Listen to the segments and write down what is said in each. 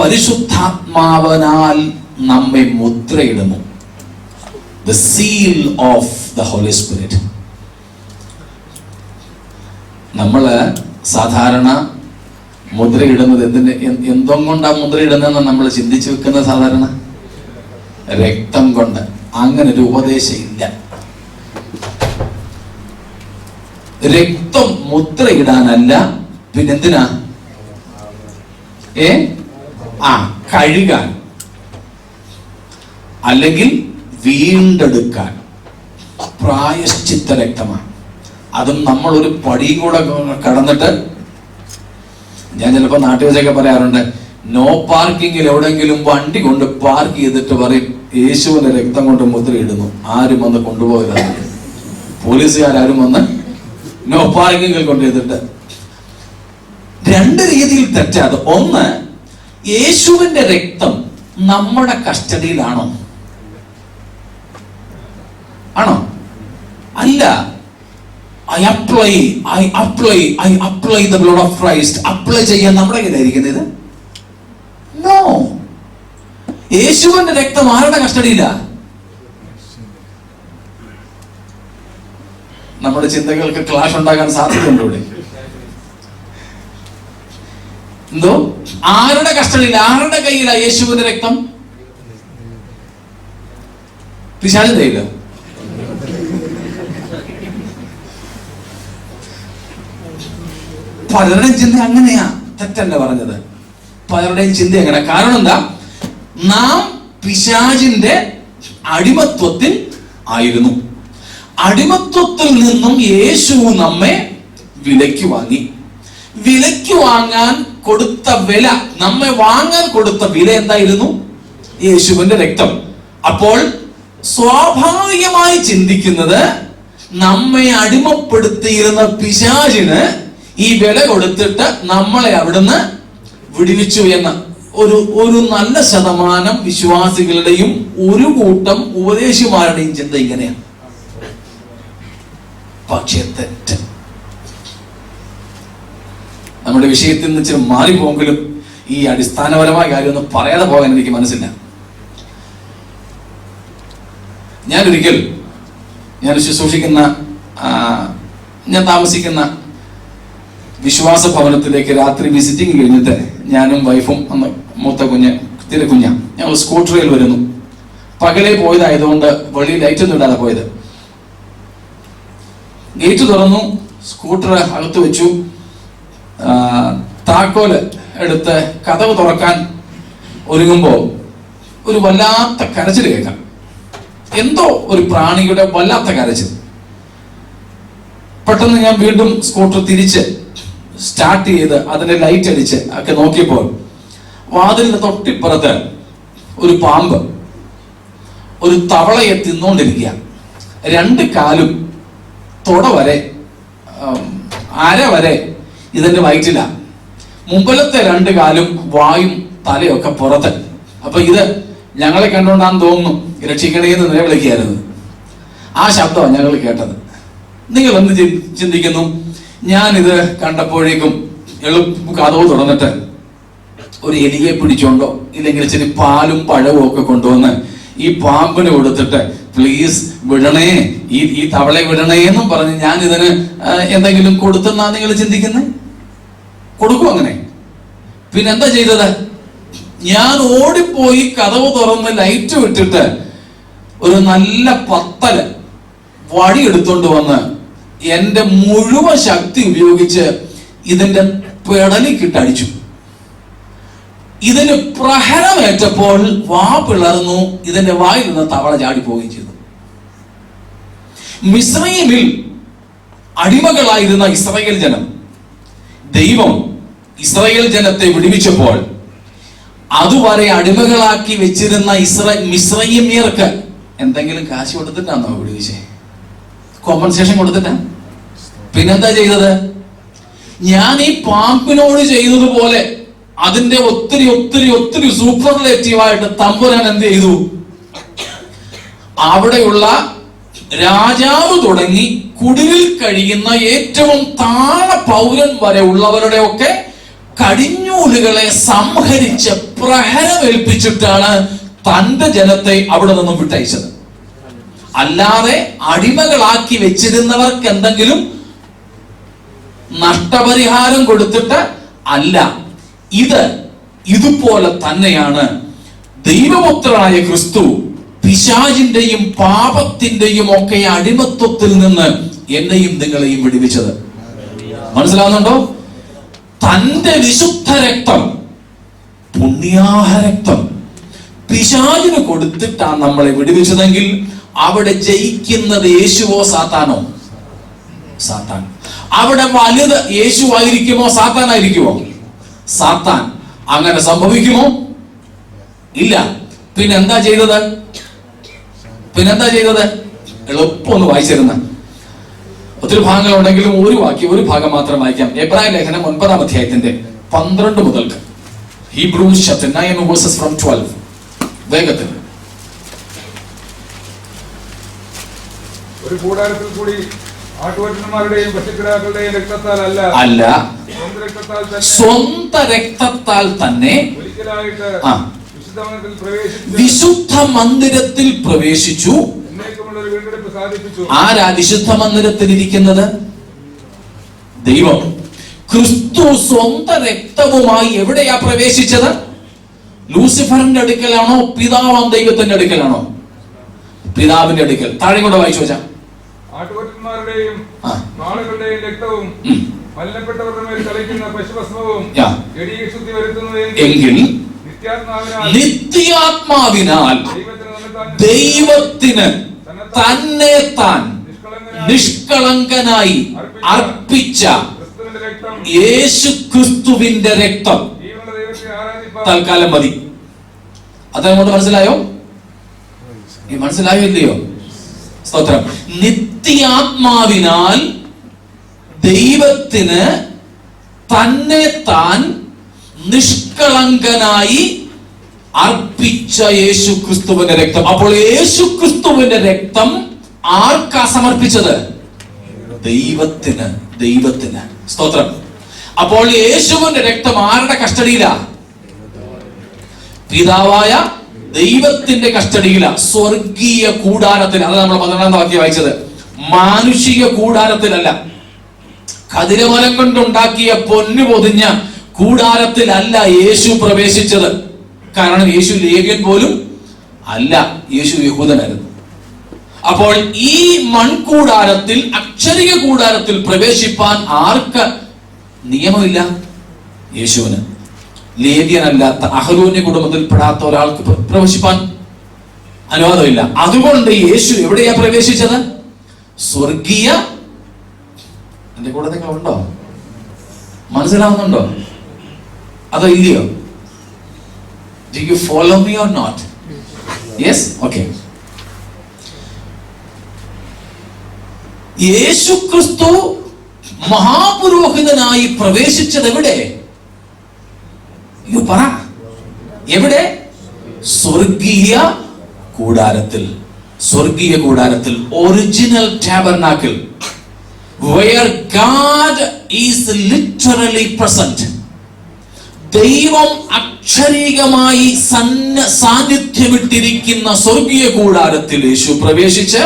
പരിശുദ്ധാത്മാവനാൽ നമ്മെ മുദ്രയിടുന്നു. The seal of the Holy Spirit നമ്മൾ സാധാരണ മുദ്രയിടുന്നത് എന്തിന് എന്തും കൊണ്ടാണ് കൊണ്ടാ മുദ്രയിടുന്നതെന്ന് നമ്മൾ ചിന്തിച്ചു വെക്കുന്ന സാധാരണ? രക്തം കൊണ്ട്. അങ്ങനെ ഒരു ഉപദേശം ഇല്ല രക്തം മുദ്രയിടാനല്ല. പിന്നെന്തിനാ? ഏ? ആ കഴുകാൻ. അല്ലെങ്കിൽ വീണ്ടെടുക്കാൻ. പ്രായശ്ചിത്ത രക്തമാണ്. അതും നമ്മൾ ഒരു പടി കൂടെ കടന്നിട്ട് ഞാൻ ചിലപ്പോൾ നാട്ടിൽ വെച്ചൊക്കെ പറയാറുണ്ട് നോ പാർക്കിങ്ങിൽ എവിടെയെങ്കിലും വണ്ടി കൊണ്ട് പാർക്ക് ചെയ്തിട്ട് പറയും യേശുവിന്റെ രക്തം കൊണ്ട് മുദ്രയിടുന്നു. ആരും വന്ന് കൊണ്ടുപോകരുത് പോലീസുകാരും വന്ന് നോ പാർക്കിങ്ങിൽ ചെയ്തിട്ട് രണ്ട് രീതിയിൽ തെറ്റാത് ഒന്ന് യേശുവിന്റെ രക്തം നമ്മുടെ കസ്റ്റഡിയിലാണോ? ആണോ? അല്ല. I apply I apply I apply the blood of Christ apply ചെയ്യാൻ നമ്മുടെ കയ്യിലായിരിക്കുന്നത് ഇത്? നോ യേശുവിന്റെ രക്തം ആരുടെ കസ്റ്റഡിയില്ല നമ്മുടെ ചിന്തകൾക്ക് ക്ലാഷ് ഉണ്ടാകാൻ സാധ്യതയുണ്ട് ഇവിടെ? എന്തോ? ആരുടെ കസ്റ്റഡിയിൽ ആരുടെ കയ്യിലാ യേശുവിന്റെ രക്തം? പിശാചിന്റെ തയ്യില്ല പലരുടെയും ചിന്ത അങ്ങനെയാ. തെറ്റല്ല പറഞ്ഞത്. പലരുടെയും ചിന്ത അങ്ങനെ കാരണം എന്താ? നാം പിശാചിന്റെ അടിമത്വത്തിൽ ആയിരുന്നു. അടിമത്വത്തിൽ നിന്നും യേശു നമ്മെ വിലയ്ക്ക് വാങ്ങി. വിലയ്ക്ക് വാങ്ങാൻ കൊടുത്ത വില നമ്മെ വാങ്ങാൻ കൊടുത്ത വില എന്തായിരുന്നു? യേശുവിന്റെ രക്തം. അപ്പോൾ സ്വാഭാവികമായി ചിന്തിക്കുന്നത് നമ്മെ അടിമപ്പെടുത്തിയിരുന്ന പിശാചിന് ഈ വില കൊടുത്തിട്ട് നമ്മളെ അവിടുന്ന് വിടുവിച്ചു എന്ന്. ഒരു ഒരു നല്ല ശതമാനം വിശ്വാസികളുടെയും ഒരു കൂട്ടം ഉപദേശിമാരുടെയും ചിന്ത ഇങ്ങനെയാണ്. പക്ഷേ തെറ്റ്. നമ്മുടെ വിഷയത്തിൽ നിന്ന് ഇച്ചിരി മാറിപ്പോങ്കിലും ഈ അടിസ്ഥാനപരമായ കാര്യമൊന്നും പറയാതെ പോകാൻ എനിക്ക് മനസ്സില്ല. ഞാൻ ഒരിക്കൽ ഞാൻ ശുശ്രൂഷിക്കുന്ന ഞാൻ താമസിക്കുന്ന വിശ്വാസ ഭവനത്തിലേക്ക് രാത്രി വിസിറ്റിംഗ് കഴിഞ്ഞിട്ട് ഞാനും വൈഫും അന്ന് മൂത്ത കുഞ്ഞ് തിരെ കുഞ്ഞ ഞങ്ങൾ സ്കൂട്ടറിൽ വരുന്നു. പകലെ പോയതായതുകൊണ്ട് വെളി ലൈറ്റ് ഒന്നും ഇടാതെ പോയത്. ഗേറ്റ് തുറന്നു സ്കൂട്ടർ അകത്ത് വെച്ചു. താക്കോൽ എടുത്ത് കഥവ് തുറക്കാൻ ഒരുങ്ങുമ്പോൾ ഒരു വല്ലാത്ത കരച്ചിൽ കേൾക്കാം. എന്തോ ഒരു പ്രാണിയുടെ വല്ലാത്ത കരച്ചിൽ പെട്ടെന്ന് ഞാൻ വീണ്ടും സ്കൂട്ടർ തിരിച്ച് സ്റ്റാർട്ട് ചെയ്ത് അതിന്റെ ലൈറ്റ് അടിച്ച് ഒക്കെ നോക്കിയപ്പോൾ വാതിലിന്റെ തൊട്ടിപ്പുറത്ത് ഒരു പാമ്പ് ഒരു തവളയെ തിന്നുകൊണ്ടിരിക്കുക. രണ്ട് കാലും തുട വരെ അര വരെ ഇതിന്റെ വയറ്റില. മുമ്പിലത്തെ രണ്ട് കാലും വായും തലയൊക്കെ പുറത്ത്. അപ്പൊ ഇത് ഞങ്ങളെ കണ്ടുകൊണ്ടാന്ന് തോന്നുന്നു രക്ഷിക്കണേന്ന് വിളിക്കുകയായിരുന്നു. ആ ശബ്ദമാണ് ഞങ്ങൾ കേട്ടത്. നിങ്ങൾ എന്ത് ചിന്തിക്കുന്നു? ഞാൻ ഇത് കണ്ടപ്പോഴേക്കും എളുപ്പ കഥവ് തുറന്നിട്ട് ഒരു എലിയെ പിടിച്ചോണ്ടോ ഇല്ലെങ്കിൽ ഇച്ചിരി പാലും പഴവും ഒക്കെ കൊണ്ടുവന്ന് ഈ പാമ്പിനെ കൊടുത്തിട്ട് പ്ലീസ് വിടണേ ഈ ഈ തവളെ വിടണേ എന്നും പറഞ്ഞ് ഞാൻ ഇതിന് എന്തെങ്കിലും കൊടുത്തെന്നാ നിങ്ങൾ ചിന്തിക്കുന്നത് കൊടുക്കും അങ്ങനെ. പിന്നെ എന്താ ചെയ്തത്? ഞാൻ ഓടിപ്പോയി കഥവ് തുറന്ന് ലൈറ്റ് വിട്ടിട്ട് ഒരു നല്ല പത്തൽ വടി എടുത്തോണ്ട് വന്ന് എന്റെ മുഴുവൻ ശക്തി ഉപയോഗിച്ച് ഇതിന്റെ പെടലിക്കിട്ട് അടിച്ചു. ഇതിന് പ്രഹരമേറ്റപ്പോൾ വാ പിളർന്നു ഇതിന്റെ വായിൽ നിന്ന് തവള ചാടി പോവുകയും ചെയ്തു. മിശ്രയിമിൽ അടിമകളായിരുന്ന ഇസ്രയേൽ ജനം ദൈവം ഇസ്രായേൽ ജനത്തെ വിടുവിച്ചപ്പോൾ അതുവരെ അടിമകളാക്കി വെച്ചിരുന്ന ഇസ്ര മിശ്രയിമ്യർക്ക് എന്തെങ്കിലും കാശ് കൊടുത്തിട്ടാണോ വിടുവിച്ചേ? കോമ്പൻസേഷൻ കൊടുത്തിട്ടാ? പിന്നെന്താ ചെയ്തത്? ഞാൻ ഈ പാമ്പിനോട് ചെയ്തതുപോലെ അതിന്റെ ഒത്തിരി ഒത്തിരി ഒത്തിരി സൂപ്പർലേറ്റീവായിട്ട് തമ്പുരാൻ എന്ത് ചെയ്തു? അവിടെയുള്ള രാജാവ് തുടങ്ങി കുടിലിൽ കഴിയുന്ന ഏറ്റവും താഴെ പൗരൻ വരെ ഉള്ളവരുടെ ഒക്കെ കടിഞ്ഞൂലുകളെ സംഹരിച്ച് പ്രഹരമേൽപ്പിച്ചിട്ടാണ് തന്റെ ജനത്തെ അവിടെ നിന്നും വിട്ടയച്ചത്. അല്ലാതെ അടിമകളാക്കി വെച്ചിരുന്നവർക്ക് എന്തെങ്കിലും നഷ്ടപരിഹാരം കൊടുത്തിട്ട് അല്ല ഇത് ഇതുപോലെ തന്നെയാണ് ദൈവപുത്രനായ ക്രിസ്തു പിശാചിന്റെയും പാപത്തിന്റെയും ഒക്കെ അടിമത്വത്തിൽ നിന്ന് എന്നെയും നിങ്ങളെയും വിടുവിച്ചത്. മനസ്സിലാവുന്നുണ്ടോ? തന്റെ വിശുദ്ധ രക്തം പുണ്യാഹ രക്തം പിശാചിന് കൊടുത്തിട്ടാണ് നമ്മളെ വിടുവിച്ചതെങ്കിൽ അവിടെ ജയിക്കുന്നത് യേശുവോ സാത്താനോ? സാത്താൻ. അവിടെ വലുത് യേശു ആയിരിക്കുമോ സാത്താനായിരിക്കുമോ? സാത്താൻ. അങ്ങനെ സംഭവിക്കുമോ? ഇല്ല. പിന്നെന്താ ചെയ്തത്? പിന്നെന്താ ചെയ്തത്? എളുപ്പം ഒന്ന് വായിച്ചിരുന്ന. ഒത്തിരി ഭാഗങ്ങളുണ്ടെങ്കിലും ഒരു വാക്യം ഒരു ഭാഗം മാത്രം വായിക്കാം. എബ്രാഹിം ലേഖനം ഒൻപതാം അധ്യായത്തിന്റെ പന്ത്രണ്ട് മുതൽക്ക്. Hebrews chapter nine verses from twelve വേഗത്തിൽ. ഒരു കൂടാരത്തിൽ കൂടി ആട്ടുകൊറ്റന്മാരുടെയും പശുക്കിടാക്കളുടെയും രക്തത്താൽ അല്ല. അല്ല സ്വന്തം രക്തത്താൽ തന്നെ വിശുദ്ധ മന്ദിരത്തിൽ പ്രവേശിച്ചു. ആരാ വിശുദ്ധ മന്ദിരത്തിൽ ഇരിക്കുന്നത് ദൈവം. ക്രിസ്തു സ്വന്ത രക്തവുമായി എവിടെയാ പ്രവേശിച്ചത്? ലൂസിഫറിന്റെ അടുക്കലാണോ പിതാവാം ദൈവത്തിന്റെ അടുക്കലാണോ? പിതാവിന്റെ അടുക്കൽ. താഴെ കൂടെ വായിച്ചു വെച്ചാ. ആട്ടുകൊറ്റന്മാരുടെയും നാളുകളുടെയും രക്തവും ഉം. മലിനപ്പെട്ടവരുടെ മേൽ കളിക്കുന്ന പശുഭസ്മവും ശുദ്ധി വരുത്തുന്നു എങ്കിൽ നിത്യാത്മാവിനാൽ നിത്യാത്മാവിനാൽ ദൈവത്തിന് തന്നെ താൻ നിഷ്കളങ്കനായി അർപ്പിച്ച യേശു ക്രിസ്തുവിന്റെ രക്തം. തൽക്കാലം മതി. അതങ്ങോട്ട് മനസ്സിലായോ? ഈ മനസ്സിലായോ ഇല്ലയോ? സ്തോത്രം. നിത്യാത്മാവിനാൽ ദൈവത്തിന് തന്നെ താൻ നിഷ്കളങ്കനായി അർപ്പിച്ച യേശു ക്രിസ്തുവിന്റെ രക്തം. അപ്പോൾ യേശു ക്രിസ്തുവിന്റെ രക്തം ആർക്കാ സമർപ്പിച്ചത്? ദൈവത്തിന് ദൈവത്തിന്. സ്തോത്രം. അപ്പോൾ യേശുവിന്റെ രക്തം ആരുടെ കസ്റ്റഡിയിലാ? പിതാവായ ദൈവത്തിന്റെ കസ്റ്റഡിയില. സ്വർഗീയ കൂടാരത്തിൽ അത് നമ്മൾ പന്ത്രണ്ടാം വാക്യം വായിച്ചത്. മാനുഷിക കൂടാരത്തിലല്ല. കതിരമലം കൊണ്ടുണ്ടാക്കിയ പൊന്നു പൊതിഞ്ഞ കൂടാരത്തിലല്ല യേശു പ്രവേശിച്ചത്. കാരണം യേശു ലേവ്യൻ പോലും അല്ല. യേശു യഹൂദനായിരുന്നു. അപ്പോൾ ഈ മൺകൂടാരത്തിൽ അക്ഷരിക കൂടാരത്തിൽ പ്രവേശിപ്പാൻ ആർക്ക് നിയമമില്ല? യേശുവിന്. ലേവ്യനല്ലാത്ത കുടുംബത്തിൽ കുടുംബത്തിൽപ്പെടാത്ത ഒരാൾക്ക് പ്ര- പ്രവേശിപ്പാൻ അനുവാദമില്ല. അതുകൊണ്ട് യേശു എവിടെയാ പ്രവേശിച്ചത്? സ്വർഗീയ എന്റെ കൂടെ നിങ്ങൾ ഉണ്ടോ മനസ്സിലാവുന്നുണ്ടോ? അതോ ഇല്ലയോ? Do you follow me or not? Yes okay Yeshu Kristu മഹാപുരോഹിതനായി പ്രവേശിച്ചത് എവിടെ പറ. എവിടെ? സ്വർഗീയ കൂടാരത്തിൽ. സ്വർഗീയ കൂടാരത്തിൽ. ഒറിജിനൽ ടാബർനാക്കിൽ where God is literally present. ദൈവം അക്ഷരീകമായി സന്ന സാന്നിധ്യമിട്ടിരിക്കുന്ന സ്വർഗീയ കൂടാരത്തിൽ യേശു പ്രവേശിച്ച്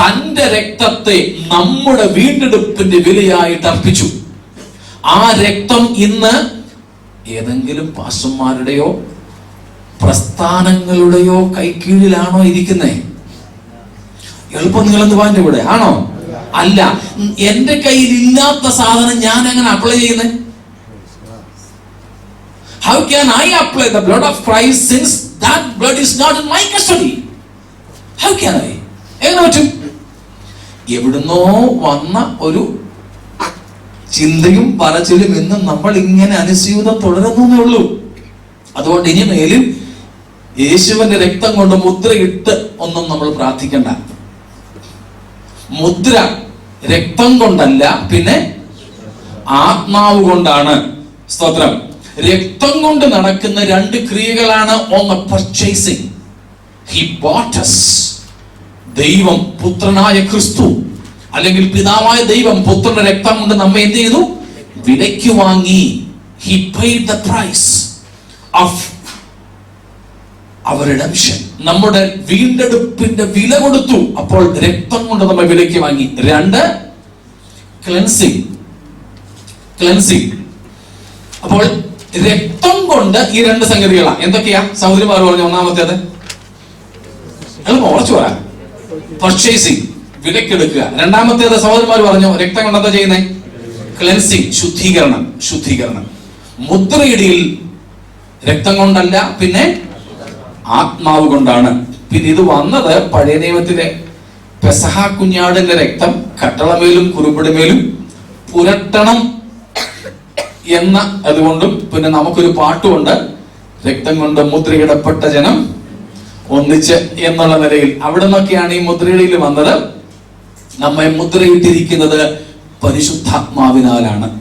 തന്റെ രക്തത്തെ നമ്മുടെ വീണ്ടെടുപ്പിന്റെ വിലയായിട്ട് അർപ്പിച്ചു. ആ രക്തം ഇന്ന് ഏതെങ്കിലും പാസ്റ്റർമാരുടെയോ പ്രസ്ഥാനങ്ങളുടെയോ കൈക്കീഴിലാണോ ഇരിക്കുന്നേ? എളുപ്പം നിങ്ങളെന്ന് ഇവിടെ ആണോ? അല്ല എന്റെ കയ്യിൽ ഇല്ലാത്ത സാധനം ഞാൻ എങ്ങനെ അപ്ലൈ ചെയ്യുന്നേ? How can I apply the blood of Christ since that blood is not in my custody? How can I? എങ്ങനെ പറ്റും? എവിടുന്നോ വന്ന ഒരു ചിന്തയും പറച്ചിലും ഇന്നും നമ്മൾ ഇങ്ങനെ അനുസ്യൂതം തുടരുന്നേ ഉള്ളൂ. അതുകൊണ്ട് ഇനി മേലിൽ യേശുവിന്റെ രക്തം കൊണ്ട് മുദ്രയിട്ട് ഒന്നും നമ്മൾ പ്രാർത്ഥിക്കണ്ട. മുദ്ര രക്തം കൊണ്ടല്ല പിന്നെ ആത്മാവ് കൊണ്ടാണ്. സ്തോത്രം. രക്തം കൊണ്ട് നടക്കുന്ന രണ്ട് ക്രിയകളാണ് ഒന്ന് പർച്ചേസിംഗ് ഹി ബോട്ടസ് ദൈവം പുത്രനായ ക്രിസ്തു അല്ലെങ്കിൽ പിതാവായ ദൈവം പുത്രന്റെ രക്തം കൊണ്ട് നമ്മെ എന്ത് ചെയ്തു? വിലയ്ക്ക് വാങ്ങി. He paid the price of our redemption. നമ്മുടെ വീണ്ടെടുപ്പിന്റെ വില കൊടുത്തു. അപ്പോൾ രക്തം കൊണ്ട് നമ്മൾ വിലയ്ക്ക് വാങ്ങി. രണ്ട് ക്ലെൻസിങ് ക്ലെൻസിങ് അപ്പോൾ രക്തം കൊണ്ട് ഈ രണ്ട് സംഗതികളാണ് എന്തൊക്കെയാ? സൗദരിമാർ പറഞ്ഞു ഒന്നാമത്തേത്? എളുപ്പം ഉറച്ചു പറയാം പർച്ചേസിങ് വിലക്കെടുക്കുക. രണ്ടാമത്തേത് സഹോദരന്മാർ പറഞ്ഞു? രക്തം കൊണ്ട് എന്താ ചെയ്യുന്നത് ക്ലെൻസിങ് ശുദ്ധീകരണം ശുദ്ധീകരണം. മുദ്രയിടിയിൽ രക്തം കൊണ്ടല്ല പിന്നെ ആത്മാവ് കൊണ്ടാണ്. പിന്നെ ഇത് വന്നത് പഴയ നിയമത്തിലെ പെസഹ കുഞ്ഞാടിന്റെ രക്തം കട്ടളമേലും കുറുപിടുമേലും പുരട്ടണം എന്ന അതുകൊണ്ടും പിന്നെ നമുക്കൊരു പാട്ടുമുണ്ട്. രക്തം കൊണ്ട് മുദ്രയിടപ്പെട്ട ജനം ഒന്നിച്ച് എന്നുള്ള നിലയിൽ അവിടെ നിന്നൊക്കെയാണ് ഈ മുദ്രയിടയിൽ വന്നത്. നമ്മെ മുദ്രയിട്ടിരിക്കുന്നത് പരിശുദ്ധാത്മാവിനാലാണ്.